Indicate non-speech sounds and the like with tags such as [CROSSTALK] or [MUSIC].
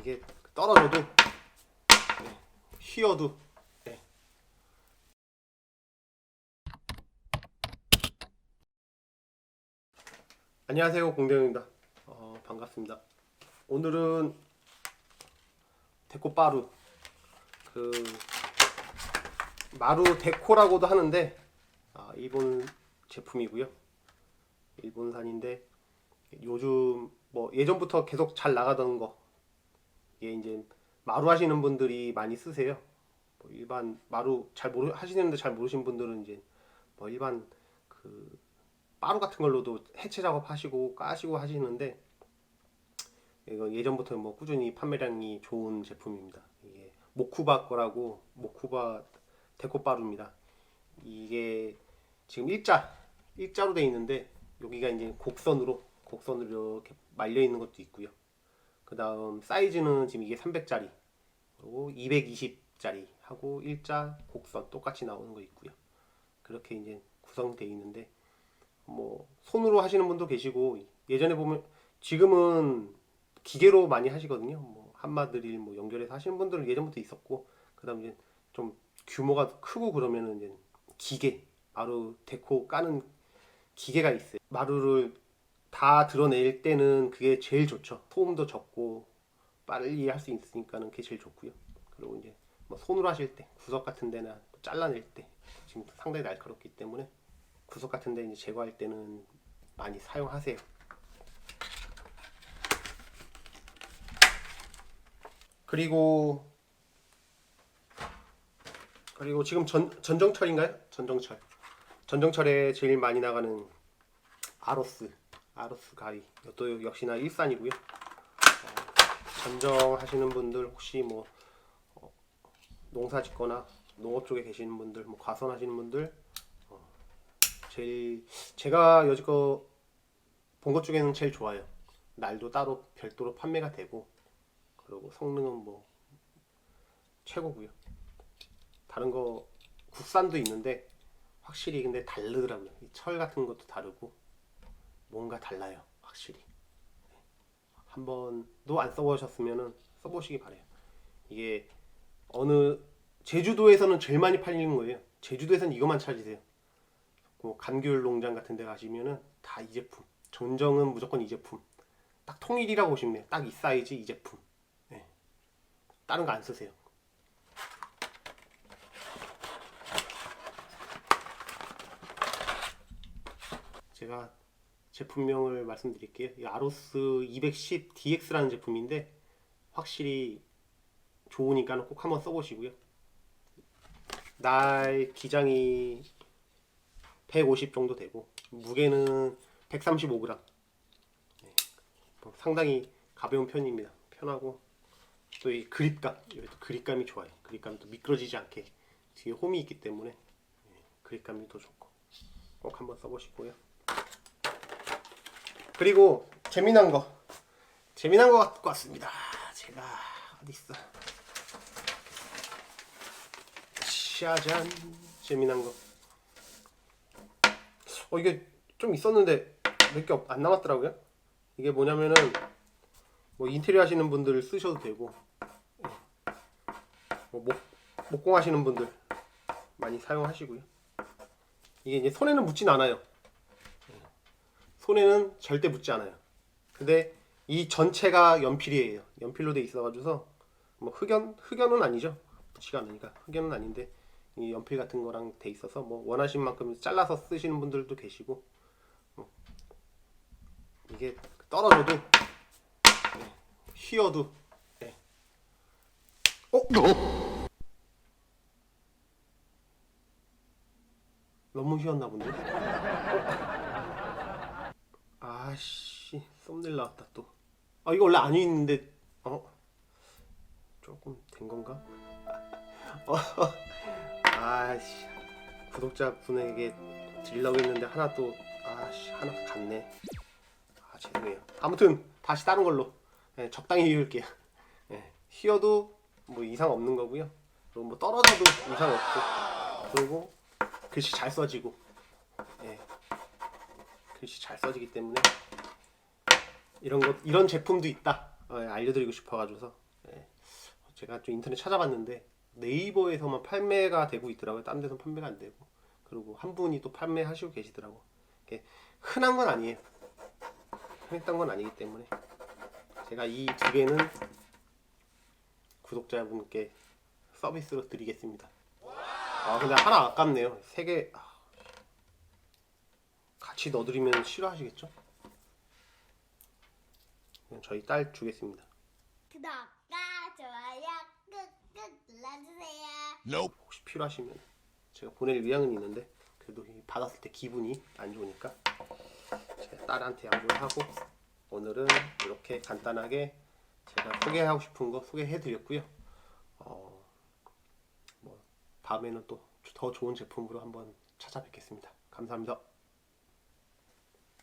이게 떨어져도 네, 휘어도 네. 안녕하세요 공대영입니다. 어, 반갑습니다. 오늘은 데코바루 그 마루 데코라고도 하는데 아, 일본 제품이고요. 일본산인데 요즘 뭐 예전부터 계속 잘 나가던 거 이게 이제 마루 하시는 분들이 많이 쓰세요. 뭐 일반 마루 잘 모르 하시는데 잘 모르신 분들은 이제 뭐 일반 그 마루 같은 걸로도 해체 작업하시고 까시고 하시는데 이거 예전부터 뭐 꾸준히 판매량이 좋은 제품입니다. 이게 모쿠바 거라고 모쿠바 데코바루입니다. 이게 지금 일자 일자로 돼 있는데 여기가 이제 곡선으로 곡선으로 이렇게 말려 있는 것도 있고요. 그 다음 사이즈는 지금 이게 300짜리 그리고 220짜리 하고 일자 곡선 똑같이 나오는 거 있고요. 그렇게 이제 구성되어 있는데 뭐 손으로 하시는 분도 계시고 예전에 보면 지금은 기계로 많이 하시거든요. 뭐 한마드릴 뭐 연결해서 하시는 분들은 예전부터 있었고 그 다음 이제 좀 규모가 크고 그러면은 이제 기계 마루 데코 까는 기계가 있어요. 마루를 다 드러낼 때는 그게 제일 좋죠. 소음도 적고 빨리 할 수 있으니까는 그게 제일 좋고요. 그리고 이제 뭐 손으로 하실 때 구석 같은 데나 잘라낼 때 지금 상당히 날카롭기 때문에 구석 같은 데 이제 제거할 때는 많이 사용하세요. 그리고 그리고 지금 전 전정철인가요? 전정철. 전정철에 제일 많이 나가는 아로스 아로스 가리 이것도 역시나 일산이고요. 어, 전정 하시는 분들 혹시 뭐 어, 농사 짓거나 농업 쪽에 계시는 분들, 뭐 과선 하시는 분들 어, 제일 제가 여지껏 본 것 중에는 제일 좋아요. 날도 따로 별도로 판매가 되고 그리고 성능은 뭐 최고고요. 다른 거 국산도 있는데 확실히 근데 다르더라고요. 이 철 같은 것도 다르고 뭔가 달라요. 확실히. 네. 한 번도 안 써보셨으면은 써보시기 바래요. 이게 어느 제주도에서는 제일 많이 팔리는 거예요. 제주도에서는 이것만 찾으세요. 뭐 감귤 농장 같은 데 가시면은 다 이 제품. 전정은 무조건 이 제품. 딱 통일이라고 보시면 돼요. 딱 이 사이즈 이 제품. 네. 다른 거 안 쓰세요. 제가 제품명을 말씀드릴게요. 이 아로스 210 DX라는 제품인데 확실히 좋으니까 꼭 한번 써보시고요. 날 기장이 150 정도 되고 무게는 135g. 네, 뭐 상당히 가벼운 편입니다. 편하고 또 이 그립감, 이것도 그립감이 좋아요. 그립감이 또 미끄러지지 않게 뒤에 홈이 있기 때문에 네, 그립감이 더 좋고 꼭 한번 써보시고요. 그리고 재미난 거 재미난 거 갖고 왔습니다. 제가 어디 있어? 짜잔 재미난 거. 어 이게 좀 있었는데 몇 개 안 남았더라고요. 이게 뭐냐면은 뭐 인테리어 하시는 분들 쓰셔도 되고 뭐 목, 목공 하시는 분들 많이 사용하시고요. 이게 이제 손에는 묻진 않아요. 손에는 절대 묻지 않아요. 근데 이 전체가 연필이에요. 연필로 돼 있어가지고서 뭐 흑연 흑연은 아니죠. 붙지가 않으니까 흑연은 아닌데 이 연필 같은 거랑 돼 있어서 뭐 원하신 만큼 잘라서 쓰시는 분들도 계시고 어. 이게 떨어져도 네, 휘어도 네. 어? 너무 휘었나 본데? 아씨 썸네일 나왔다 또. 아 이거 원래 안 있는데 어 조금 된 건가? [LAUGHS] 어, 아씨 구독자 분에게 드리려고 했는데 하나 또 아씨 하나 갔네. 아 죄송해요. 아무튼 다시 다른 걸로 예, 적당히 휘울게요. 예, 휘어도 뭐 이상 없는 거고요. 그리고 뭐 떨어져도 이상 없고 그리고 글씨 잘 써지고. 예. 글씨 잘 써지기 때문에 이런 것 이런 제품도 있다 어, 알려드리고 싶어가지고서 제가 좀 인터넷 찾아봤는데 네이버에서만 판매가 되고 있더라고요. 딴 데서 판매가 안 되고. 그리고 한 분이 또 판매하시고 계시더라고. 이게 흔한 건 아니에요. 흔했던 건 아니기 때문에 제가 이 두 개는 구독자분께 서비스로 드리겠습니다. 아 근데 하나 아깝네요. 세개 같이 넣어드리면 싫어하시겠죠? 그냥 저희 딸 주겠습니다. 구독과 좋아요 꾹꾹 눌러주세요. Nope. 혹시 필요하시면 제가 보낼 의향은 있는데 그래도 이 받았을 때 기분이 안 좋으니까 제가 딸한테 양보를 하고 오늘은 이렇게 간단하게 제가 소개하고 싶은 거 소개해 드렸고요. 어, 뭐 다음에는 또 더 좋은 제품으로 한번 찾아뵙겠습니다. 감사합니다.